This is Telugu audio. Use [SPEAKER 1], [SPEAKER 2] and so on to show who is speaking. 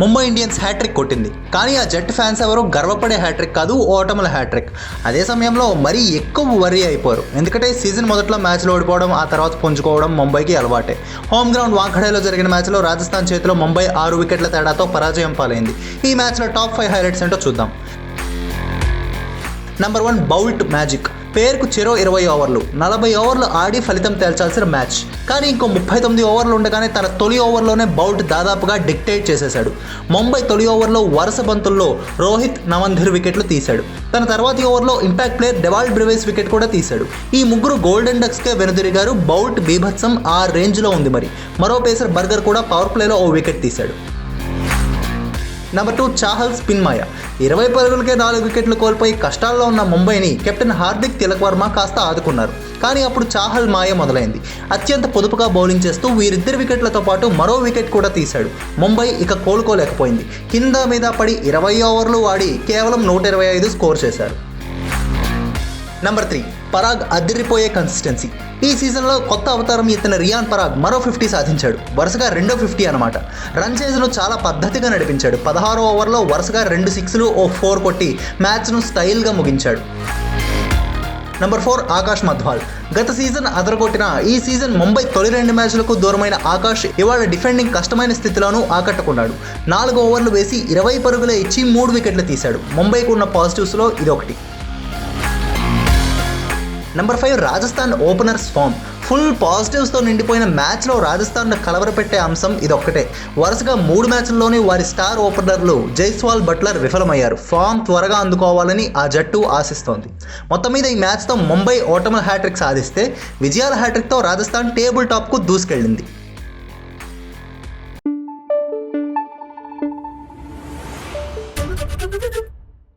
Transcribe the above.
[SPEAKER 1] ముంబై ఇండియన్స్ హ్యాట్రిక్ కొట్టింది. కానీ ఆ జట్టు ఫ్యాన్స్ ఎవరు గర్వపడే హ్యాట్రిక్ కాదు ఓటముల హ్యాట్రిక్ అదే సమయంలో మరీ ఎక్కువ వరీ అయిపోరు. ఎందుకంటే సీజన్ మొదట్లో మ్యాచ్లో ఓడిపోవడం ఆ తర్వాత పుంజుకోవడం ముంబైకి అలవాటే. హోమ్ గ్రౌండ్ వాంఖడేలో జరిగిన మ్యాచ్లో రాజస్థాన్ చేతిలో ముంబై ఆరు వికెట్ల తేడాతో పరాజయం పాలైంది. ఈ మ్యాచ్లో టాప్ ఫైవ్ హైలైట్స్ ఏంటో చూద్దాం. నంబర్ వన్ బౌల్ట్ మ్యాజిక్ పేరుకు చెరో ఇరవై ఓవర్లు. నలభై ఓవర్లు ఆడి ఫలితం తేల్చాల్సిన మ్యాచ్. కానీ ఇంకో ముప్పై తొమ్మిది ఓవర్లు ఉండగానే తన తొలి ఓవర్లోనే బౌల్ట్ దాదాపుగా డిక్టేట్ చేసేశాడు. ముంబై తొలి ఓవర్లో వరుస బంతుల్లో రోహిత్ నవంధిర్ వికెట్లు తీశాడు. తన తర్వాతి ఓవర్లో impact player Dewald Brevis wicket కూడా తీశాడు. ఈ ముగ్గురు గోల్డెన్ డక్స్కే వెనుదిరిగారు. బౌల్ట్ బీభత్సం ఆ రేంజ్లో ఉంది మరి. మరో పేసర్ బర్గర్ కూడా పవర్ ప్లేలో ఓ వికెట్ తీశాడు. నెంబర్ టూ చాహల్ స్పిన్మాయ ఇరవై పరుగులకే నాలుగు వికెట్లు కోల్పోయి కష్టాల్లో ఉన్న ముంబైని కెప్టెన్ హార్దిక్ తిలక్ వర్మ కాస్త ఆదుకున్నారు. కానీ అప్పుడు చాహల్ మాయ మొదలైంది. అత్యంత పొదుపుగా బౌలింగ్ చేస్తూ వీరిద్దరి వికెట్లతో పాటు మరో వికెట్ కూడా తీశాడు. ముంబై ఇక కోలుకోలేకపోయింది. కింద మీద పడి ఇరవై ఓవర్లు ఆడి కేవలం నూట ఇరవై ఐదు స్కోర్ చేశారు. నెంబర్ త్రీ పరాగ్ అదిరిపోయే కన్సిస్టెన్సీ ఈ సీజన్లో కొత్త అవతారం ఎత్తిన రియాన్ పరాగ్ మరో ఫిఫ్టీ సాధించాడు. వరుసగా రెండో ఫిఫ్టీ అనమాట రన్ చేజ్ను చాలా పద్ధతిగా నడిపించాడు. పదహారో ఓవర్లో వరుసగా రెండు సిక్స్లు ఓ ఫోర్ కొట్టి మ్యాచ్ను స్టైల్గా ముగించాడు. నంబర్ ఫోర్ ఆకాష్ మధ్వాల్ గత సీజన్ అదరగొట్టిన ఈ సీజన్ ముంబై తొలి రెండు మ్యాచ్లకు దూరమైన ఆకాష్ ఇవాళ డిఫెండింగ్ కష్టమైన స్థితిలోనూ ఆకట్టుకున్నాడు. నాలుగు ఓవర్లు వేసి ఇరవై పరుగులే ఇచ్చి మూడు వికెట్లు తీశాడు. ముంబైకు ఉన్న పాజిటివ్స్లో ఇదొకటి. Number five Rajasthan openers form full పాజిటివ్స్తో నిండిపోయిన మ్యాచ్లో రాజస్థాన్ను కలవరపెట్టే అంశం ఇదొక్కటే. వరుసగా మూడు మ్యాచ్ల్లోనే వారి స్టార్ ఓపెనర్లు జైస్వాల్ బట్లర్ విఫలమయ్యారు. ఫామ్ త్వరగా అందుకోవాలని ఆ జట్టు ఆశిస్తోంది. మొత్తం మీద ఈ మ్యాచ్తో ముంబై ఓటమల్ హ్యాట్రిక్ సాధిస్తే విజయాల హ్యాట్రిక్తో రాజస్థాన్ టేబుల్ టాప్కు దూసుకెళ్ళింది.
[SPEAKER 2] Thank you.